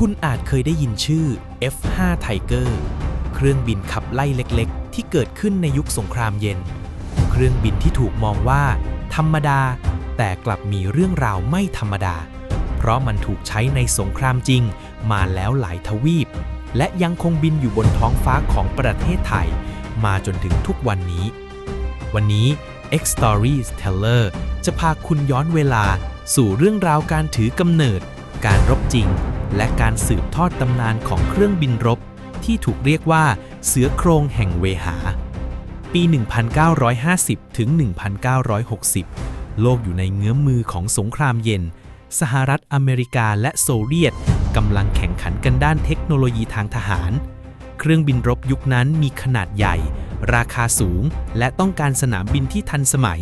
คุณอาจเคยได้ยินชื่อ F5 Tiger เครื่องบินขับไล่เล็กๆ ที่เกิดขึ้นในยุคสงครามเย็น เครื่องบินที่ถูกมองว่า ธรรมดา แต่กลับมีเรื่องราวไม่ธรรมดา เพราะมันถูกใช้ในสงครามจริงมาแล้วหลายทวีป และยังคงบินอยู่บนท้องฟ้าของประเทศไทย มาจนถึงทุกวันนี้ วันนี้ X Stories Teller จะพาคุณย้อนเวลาสู่เรื่องราวการถือกำเนิด การรบจริง และการสืบทอดตำนานของเครื่องบินรบ ที่ถูกเรียกว่าเสือโครงแห่งเวหา ปี 1950 ถึง 1960 โลกอยู่ในเงื้อมมือของสงครามเย็น สหรัฐอเมริกาและโซเวียตกำลังแข่งขันกันด้านเทคโนโลยีทางทหาร เครื่องบินรบยุคนั้นมีขนาดใหญ่ ราคาสูง และต้องการสนามบินที่ทันสมัย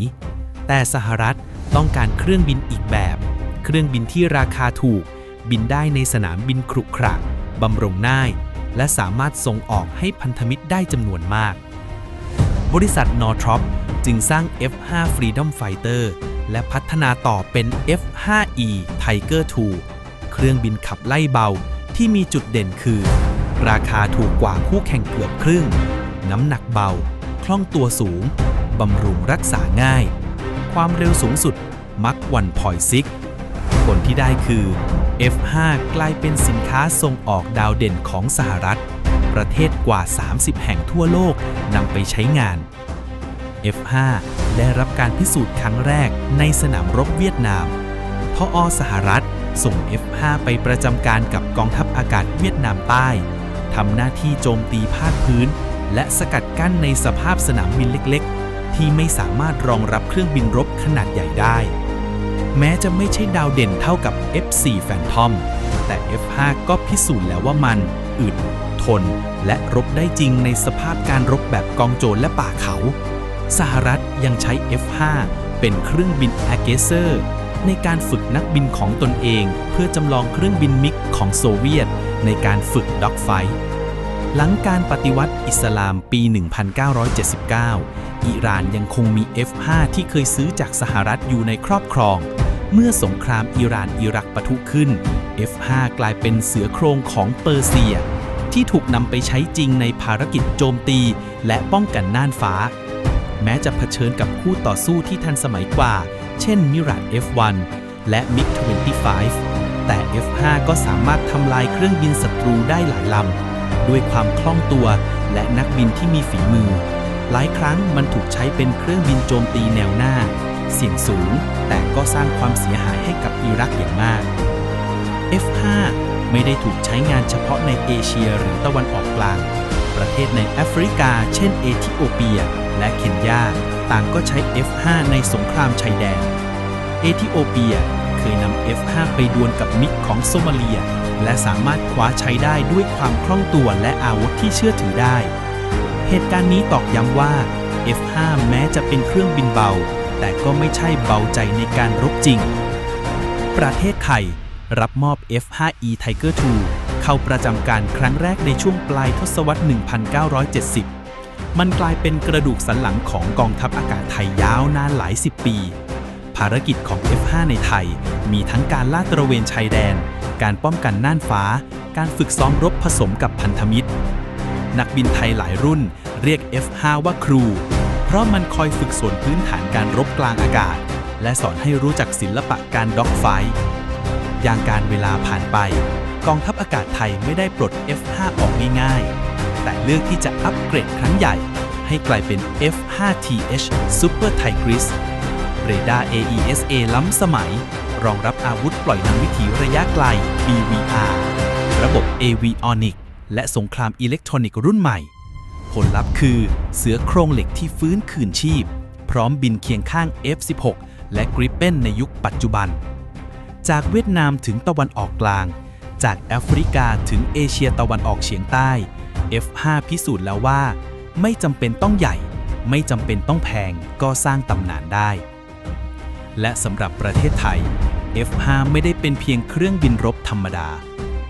แต่สหรัฐต้องการเครื่องบินอีกแบบ เครื่องบินที่ราคาถูก บินได้ในสนามบินขรุขระบำรุงง่าย และสามารถส่งออกให้พันธมิตรได้จำนวนมาก บริษัท Northrop จึงสร้าง F5 Freedom Fighter และพัฒนาต่อเป็น F5E Tiger II เครื่องบินขับไล่เบาที่มีจุดเด่นคือ ราคาถูกกว่าคู่แข่งเกือบครึ่ง น้ำหนักเบา คล่องตัวสูง บำรุงรักษาง่าย ความเร็วสูงสุดมักวันพอยซิก ผลที่ได้คือ F5 กลายเป็นสินค้าส่งออกดาวเด่นของสหรัฐ ประเทศกว่า 30 แห่งทั่วโลกนำไปใช้งาน F5 ได้รับการพิสูจน์ครั้งแรกในสนามรบเวียดนามพออสหรัฐส่ง F5 ไปประจำการกับกองทัพอากาศเวียดนามใต้ ทำหน้าที่โจมตีภาคพื้น และสกัดกั้นในสภาพสนามบินเล็กๆ ที่ไม่สามารถรองรับเครื่องบินรบขนาดใหญ่ได้ แม้จะไม่ใช่ดาวเด่นเท่ากับ F4 Phantom แต่ F5 ก็พิสูจน์แล้วว่ามัน อึด ทน และรบได้จริงในสภาพการรบแบบกองโจรและป่าเขา สหรัฐยังใช้ F5 เป็นเครื่องบิน a g เกเซอร์ในการฝึกนักบินของตนเอง เพื่อจำลองเครื่องบินมิกของโซเวียต ในการฝึกด็อกไฟ หลังการปฏิวัติอิสลามปี 1979 อิหร่านยังคงมี F5 ที่เคยซื้อจากสหรัฐอยู่ในครอบครอง เมื่อสงครามอิหร่านอิรักปะทุขึ้น F5 กลายเป็นเสือโครงของเปอร์เซีย ที่ถูกนำไปใช้จริงในภารกิจโจมตี และป้องกันน่านฟ้า แม้จะเผชิญกับคู่ต่อสู้ที่ทันสมัยกว่า เช่นมิราด F1 และ MiG-25 แต่ F5 ก็สามารถทำลายเครื่องบินศัตรูได้หลายลำ ด้วยความคล่องตัว และนักบินที่มีฝีมือ หลายครั้งมันถูกใช้เป็นเครื่องบินโจมตีแนวหน้า เสี่ยงสูง แต่ก็สร้างความเสียหายให้กับอิรักอย่างมาก F5 ไม่ได้ถูกใช้งานเฉพาะในเอเชียหรือตะวันออกกลาง ประเทศในแอฟริกา เช่นเอธิโอเปีย และเคนยา ต่างก็ใช้ F5 ในสงครามชายแดน เอธิโอเปีย เคยนำ F5 ไปดวลกับมิกของโซมาเลีย และสามารถคว้าใช้ได้ด้วยความคล่องตัวและอาวุธที่เชื่อถือได้ เหตุการณ์นี้ตอกย้ำว่า F5 แม้จะเป็นเครื่องบินเบา แต่ก็ไม่ใช่เบาใจในการรบจริง ประเทศไทยรับมอบ F5E Tiger II เข้าประจำการครั้งแรกในช่วงปลายทศวรรษ 1970 มันกลายเป็นกระดูกสันหลังของกองทัพอากาศไทยยาวนานหลายสิบปีารกิจของ F5 ในไทย มีทั้งการลาดตระเวนชายแดน การป้องกันน่านฟ้า การฝึกซ้อมรบผสมกับพันธมิตร นักบินไทยหลายรุ่นเรียก F5 ว่าครู เพราะมันคอยฝึกสวนพื้นฐานการรบกลางอากาศ และสอนให้รู้จักศิลปะการด็อกไฟอย่างการเวลาผ่านไป กองทัพอากาศไทยไม่ได้ปลด F5 ออกง่ายๆ แต่เลือกที่จะอัปเกรดครั้งใหญ่ ให้กลายเป็น F5TH Super Tigris เรดาร์ AESA ล้ำสมัย รองรับอาวุธปล่อยนำวิถีระยะไกล BVR ระบบ Avionic และสงครามอิเล็กทรอนิกส์รุ่นใหม่ ผลลัพธ์คือเสือโครงเหล็กที่ฟื้นคืนชีพ พร้อมบินเคียงข้าง F16 และ Gripen ในยุคปัจจุบัน จากเวียดนามถึงตะวันออกกลาง จากแอฟริกาถึงเอเชียตะวันออกเฉียงใต้ F5 พิสูจน์แล้วว่า ไม่จำเป็นต้องใหญ่ ไม่จำเป็นต้องแพงก็สร้างตำนานได้ และสำหรับประเทศไทย F5 ไม่ได้เป็นเพียงเครื่องบินรบธรรมดา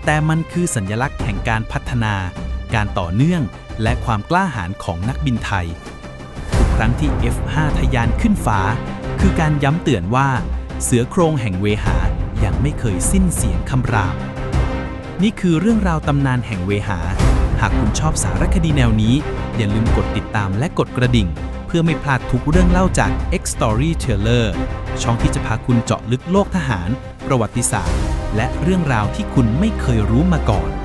แต่มันคือสัญลักษณ์แห่งการพัฒนา การต่อเนื่อง และความกล้าหาญของนักบินไทย ทุกครั้งที่ F5 ทะยานขึ้นฟ้า คือการย้ำเตือนว่า เสือโครงแห่งเวหายังไม่เคยสิ้นเสียงคำราม นี่คือเรื่องราวตำนานแห่งเวหา หากคุณชอบสารคดีแนวนี้ อย่าลืมกดติดตามและกดกระดิ่ง พื่อไม่พลาดทุกเรื่องเล่าจาก X Story Teller ช่องที่จะพาคุณเจาะลึกโลกทหาร ประวัติศาสตร์ และเรื่องราวที่คุณไม่เคยรู้มาก่อน